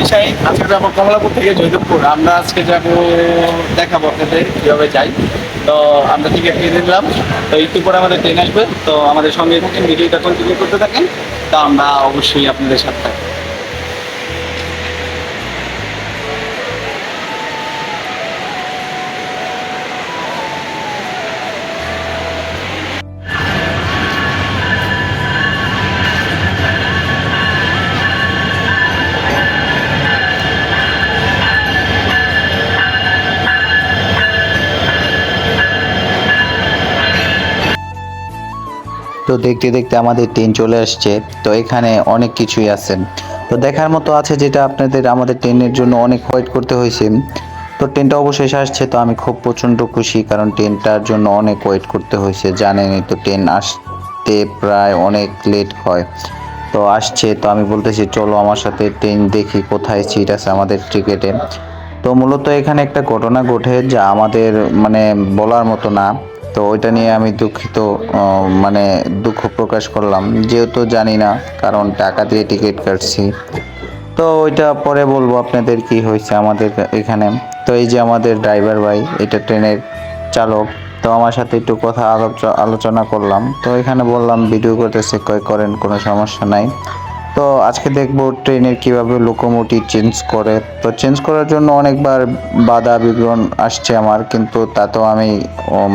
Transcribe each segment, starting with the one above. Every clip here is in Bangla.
মেহেদি আজকে যাব কমলাপুর থেকে জয়দেবপুর। আমরা আজকে যাব দেখাবো আপনাদের কীভাবে যাই। তো আমরা টিকিট কিনে নিলাম। তো একটু পরে আমাদের ট্রেন আসবে। তো আমাদের সঙ্গে থাকেন ভিডিওটা কন্টিনিউ করতে থাকেন। তো আমরা অবশ্যই আপনাদের সাথে থাকব। তো দেখতে দেখতে আমাদের ট্রেন চলে আসছে। তো এখানে অনেক কিছুই আছে। তো দেখার মতো আছে যেটা আপনাদের আমাদের ট্রেনের জন্য অনেক ওয়েট করতে হয়েছে। তো ট্রেনটা অবশেষে আসছে, তো আমি খুব প্রচণ্ড খুশি কারণ ট্রেনটার জন্য অনেক ওয়েট করতে হয়েছে। জানেনই তো ট্রেন আসতে প্রায় অনেক লেট হয়। তো আসছে, তো আমি বলতেছি, চলো আমার সাথে ট্রেন দেখি কোথায় সিট আছে আমাদের টিকেটে। তো মূলত এখানে একটা ঘটনা ঘটে যা আমাদের মানে বলার মতো না। তো ওইটা নিয়ে আমি দুঃখিত মানে দুঃখ প্রকাশ করলাম। যেহেতু জানি না, কারণ টাকা দিয়ে টিকিট কাটছি। তো ওইটা পরে বলব আপনাদের কি হয়েছে আমাদের এখানে। তো এই যে আমাদের ড্রাইভার ভাই, এটা ট্রেনের চালক, তো আমার সাথে একটু কথা আলোচ- আলোচনা করলাম। তো এখানে বললাম, ভিডিও করতেছে, কয়, করেন, কোনো সমস্যা নাই। তো আজকে দেখব ট্রেনের কীভাবে লোকোমোটিভ চেঞ্জ করে। তো চেঞ্জ করার জন্য অনেকবার বাধা বিবরণ আসছে আমার, কিন্তু তা তো আমি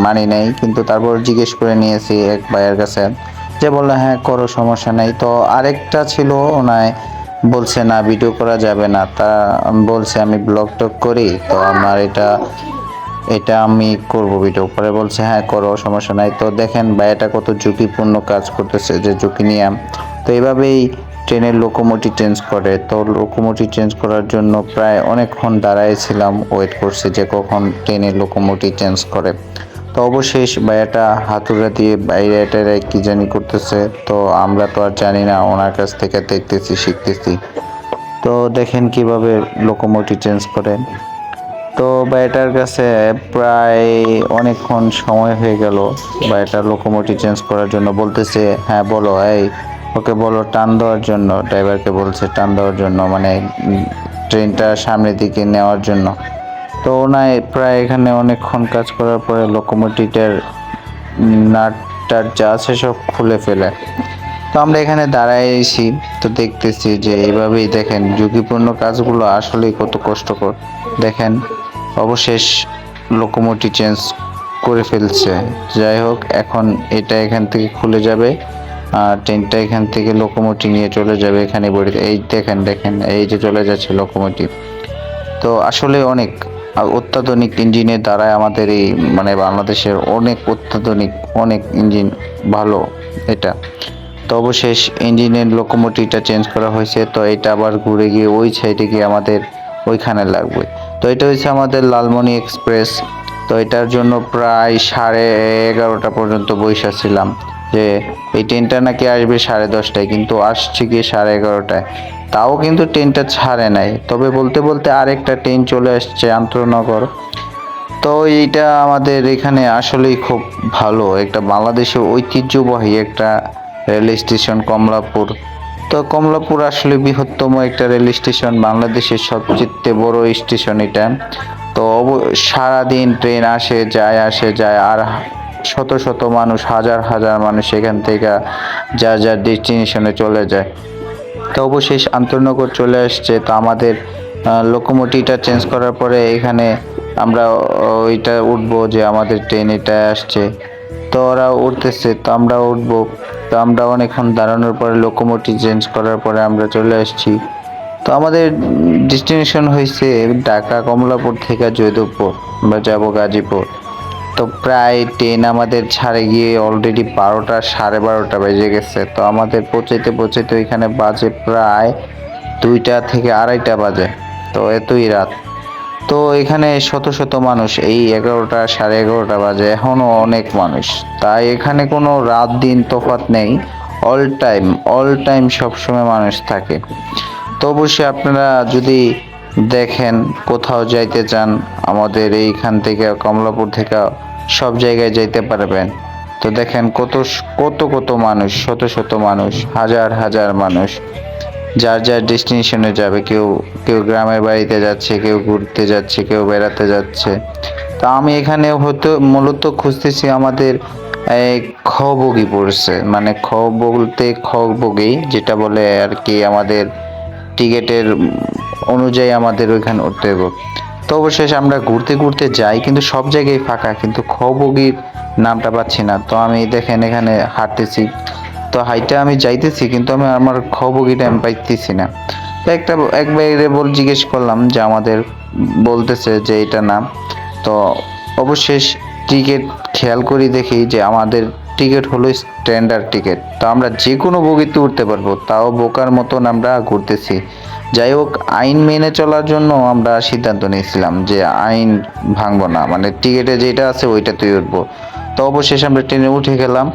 মানি নাই। কিন্তু তারপর জিজ্ঞেস করে নিয়েছি এক ভাইয়ের কাছে, যে বলল হ্যাঁ করো, সমস্যা নাই। তো আরেকটা ছিল, ওনায় বলছে, না ভিডিও করা যাবে না। তা বলছে, আমি ব্লগ টক করি, তো আমার এটা এটা আমি করব ভিডিও পরে বলছে হ্যাঁ করো, সমস্যা নাই। তো দেখেন ভাইয়াটা কত ঝুঁকিপূর্ণ কাজ করতেছে, যে ঝুঁকি নিয়ে। তো এইভাবেই ট্রেনের লোকোমোটিভ চেঞ্জ করে। তো লোকোমোটিভ চেঞ্জ করার জন্য প্রায় অনেকক্ষণ দাঁড়াইছিলাম। ওয়েট করছে যে কখন ট্রেনের লোকোমোটিভ চেঞ্জ করে। তো অবশেষ ভাইয়াটা হাতুড়া দিয়ে বাইরে টাইরে কি জানি করতেছে। তো আমরা তো আর জানি না, ওনার কাছ থেকে দেখতেছি, শিখতেছি। তো দেখেন কীভাবে লোকোমোটিভ চেঞ্জ করেন তো বাড়িটার কাছে প্রায় অনেকক্ষণ সময় হয়ে গেল। বাড়িটা লোকোমোটিভ চেঞ্জ করার জন্য বলতেছে হ্যাঁ বলো, এই ওকে বলো টান দেওয়ার জন্য। ড্রাইভারকে বলছে, টান দেওয়ার জন্য মানে ট্রেনটা সামনের দিকে নেওয়ার জন্য। তো ওনায় প্রায় এখানে অনেকক্ষণ কাজ করার পরে লোকোমোটিভের নাটটার যা আছে সব খুলে ফেলে। তো আমরা এখানে দাঁড়াইছি তো দেখতেছি যে এইভাবেই দেখেন, ঝুঁকিপূর্ণ কাজগুলো আসলেই কত কষ্টকর। দেখেন, অবশেষ লোকোমোটিভ চেঞ্জ করে ফেলছে। যাই হোক, এখন এটা এখান থেকে খুলে যাবে। আর ট্রেনটা এখান থেকে লোকোমোটিভ নিয়ে চলে যাবে এখানে বড়ি, এই দেখেন দেখেন, এই যে চলে যাচ্ছে লোকোমোটিভ তো আসলে অনেক অত্যাধুনিক ইঞ্জিনের দ্বারাই আমাদের এই মানে বাংলাদেশের অনেক অত্যাধুনিক, অনেক ইঞ্জিন ভালো এটা। তো অবশেষ ইঞ্জিনের লোকোমোটিভটা চেঞ্জ করা হয়েছে, তো এটা আবার ঘুরে গিয়ে ওই সাইডে গিয়ে আমাদের ওইখানে লাগবে। তো এটা হচ্ছে আমাদের লালমনি এক্সপ্রেস তো এটার জন্য প্রায় সাড়ে এগারোটা পর্যন্ত বৈশা ছিলাম। যে এই ট্রেনটা নাকি আসবে সাড়ে দশটায়, কিন্তু আসছে গিয়ে সাড়ে এগারোটায়। তাও কিন্তু ট্রেনটা ছাড়ে নাই। তবে বলতে বলতে আরেকটা ট্রেন চলে আসছে আন্তনগর। তো এইটা আমাদের এখানে আসলেই খুব ভালো। একটা বাংলাদেশের ঐতিহ্যবাহী একটা রেল স্টেশন কমলাপুর। তো কমলাপুর আসলে বৃহত্তম একটা রেল স্টেশন, বাংলাদেশের সবচেয়ে বড় স্টেশন এটা। তো সারাদিন ট্রেন আসে, যায় আসে, যায়, আর শত শত মানুষ, হাজার হাজার মানুষ এখান থেকে যার যার ডেস্টিনেশনে চলে যায়। তো অবশেষ আন্তনগর চলে আসছে। তো আমাদের লোকোমোটিভটা চেঞ্জ করার পরে এখানে আমরা ওইটা উঠবো যে আমাদের ট্রেন এটা আসছে। তো ওরা উঠতেছে, তো আমরা উঠবো। তো আমরা অনেকক্ষণ দাঁড়ানোর পরে লোকোমোটিভ চেঞ্জ করার পরে আমরা চলে আসছি। তো আমাদের ডেস্টিনেশন হয়েছে ঢাকা কমলাপুর থেকে জয়দেবপুর। আমরা যাব গাজীপুর। তো প্রায় ট্রেন আমাদের ছাড়ে গিয়ে অলরেডি বারোটা, সাড়ে বারোটা বেজে গেছে। তো আমাদের পৌঁছাইতে পৌঁছাইতে ওইখানে বাজে প্রায় দুইটা থেকে আড়াইটা বাজে। তো এতই রাত। তো এখানে শত শত মানুষ, এই এগারোটা, সাড়ে এগারোটা বাজে। এখনও অনেক মানুষ। তাই এখানে কোনো রাত দিন তফাৎ নেই। অল টাইম অল টাইম সবসময় মানুষ থাকে। তো অবশ্যই আপনারা যদি দেখেন, কোথাও যাইতে চান, আমাদের এইখান থেকে, কমলাপুর থেকে সব জায়গায় যাইতে পারবেন। তো দেখেন, কত কত কত মানুষ, শত শত মানুষ, হাজার হাজার মানুষ। যার যার ডেস্টিনেশনে যাবে, কেউ কেউ গ্রামের বাড়িতে যাচ্ছে, কেউ ঘুরতে যাচ্ছে, কেউ বেড়াতে যাচ্ছে। তা আমি এখানে হয়তো মূলত খুঁজতেছি আমাদের খ বগি পড়ছে। মানে খ বলতে খ বগি যেটা বলে আর কি আমাদের টিকিটের অনুযায়ী আমাদের ওইখানে উঠতে হবে তো অবশেষ আমরা ঘুরতে ঘুরতে যাই, কিন্তু সব জায়গায় ফাঁকা, কিন্তু খ বগির নামটা পাচ্ছি না। তো আমি দেখেন এখানে হাঁটতেছি। তো হাইটা আমি যাইতেছি, কিন্তু আমি আমার খ বগিটা আমি পাইতেছি না। তো একটা এক বাইরে বল জিজ্ঞেস করলাম যে আমাদের বলতেছে যে এটা নাম। তো অবশেষ টিকিট খেয়াল করি দেখি যে আমাদের টিকিট হলো স্ট্যান্ডার্ড টিকিট। তো আমরা যে কোনো বগিতে উঠতে পারব, তাও বোকার মতন আমরা ঘুরতেছি। যাই হোক, আইন মেনে চলার জন্য আমরা সিদ্ধান্ত নিয়েছিলাম যে আইন ভাঙবো না। মানে টিকিটে যেটা আছে ওইটাতেই উঠবো। তো অবশেষ আমরা ট্রেনে উঠে গেলাম।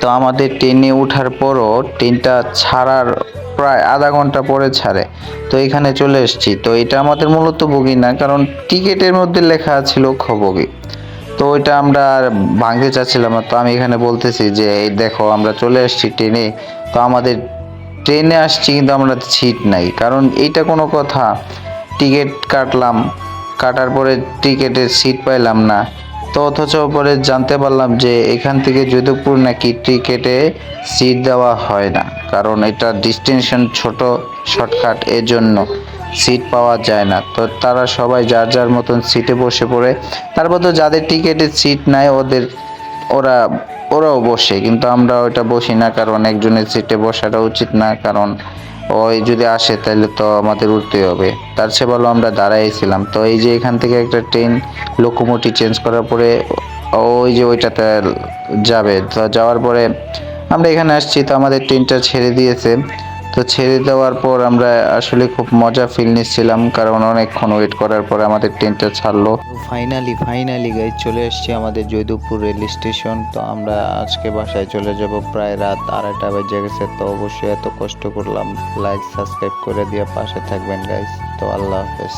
তো আমাদের ট্রেনে ওঠার পরও ট্রেনটা ছাড়ার প্রায় আধা ঘণ্টা পরে ছাড়ে। তো এখানে চলে এসেছি। তো এটা আমাদের মূলত বগি না, কারণ টিকিটের মধ্যে লেখা ছিল খ বগি তো ওইটা আমরা আর ভাঙতে চাচ্ছিলাম তো আমি এখানে বলতেছি যে, এই দেখো, আমরা চলে আসছি ট্রেনে। তো আমাদের ট্রেনে আসছি কিন্তু আমরা সিট নাই। কারণ এইটা কোনো কথা। টিকিট কাটলাম, কাটার পরে টিকিটের সিট পাইলাম না। তো অথচ পরে জানতে পারলাম যে এখান থেকে যোধপুর নাকি টিকেটে সিট দেওয়া হয় না। কারণ এটা ডিস্টেনশন ছোট শর্টকাট এর জন্য সিট পাওয়া যায় না। তো তারা সবাই যার যার মতন সিটে বসে পড়ে। তারপর তো যাদের টিকেটে সিট নাই, ওদের, ওরা ওরাও বসে, কিন্তু আমরা ওইটা বসি না, কারণ একজনের সিটে বসাটা উচিত না, কারণ ওই যদি আসে তাহলে তো আমাদের উঠতে হবে। তার সে ভালো আমরা দাঁড়াইছিলাম। তো এই যে এখান থেকে একটা ট্রেন লোকোমোটিভ চেঞ্জ করার পরে ওই যে ওইটাতে যাবে। তো যাওয়ার পরে আমরা এখানে আসছি, তো আমাদের ট্রেনটা ছেড়ে দিয়েছে। তো ছেড়ে দেওয়ার পর আমরা আসলে খুব মজা ফিল নিচ্ছিলাম, কারণ অনেকক্ষণ ওয়েট করার পর আমাদের ট্রেনটা ছাড়লো। ফাইনালি ফাইনালি গাই চলে এসছি আমাদের জয়দেবপুর রেল স্টেশন তো আমরা আজকে বাসায় চলে যাব প্রায় রাত আড়াইটা বেজে গেছে। তো অবশ্যই এত কষ্ট করলাম। লাইক সাবস্ক্রাইব করে দিয়ে পাশে থাকবেন গাইজ তো আল্লাহ হাফেজ।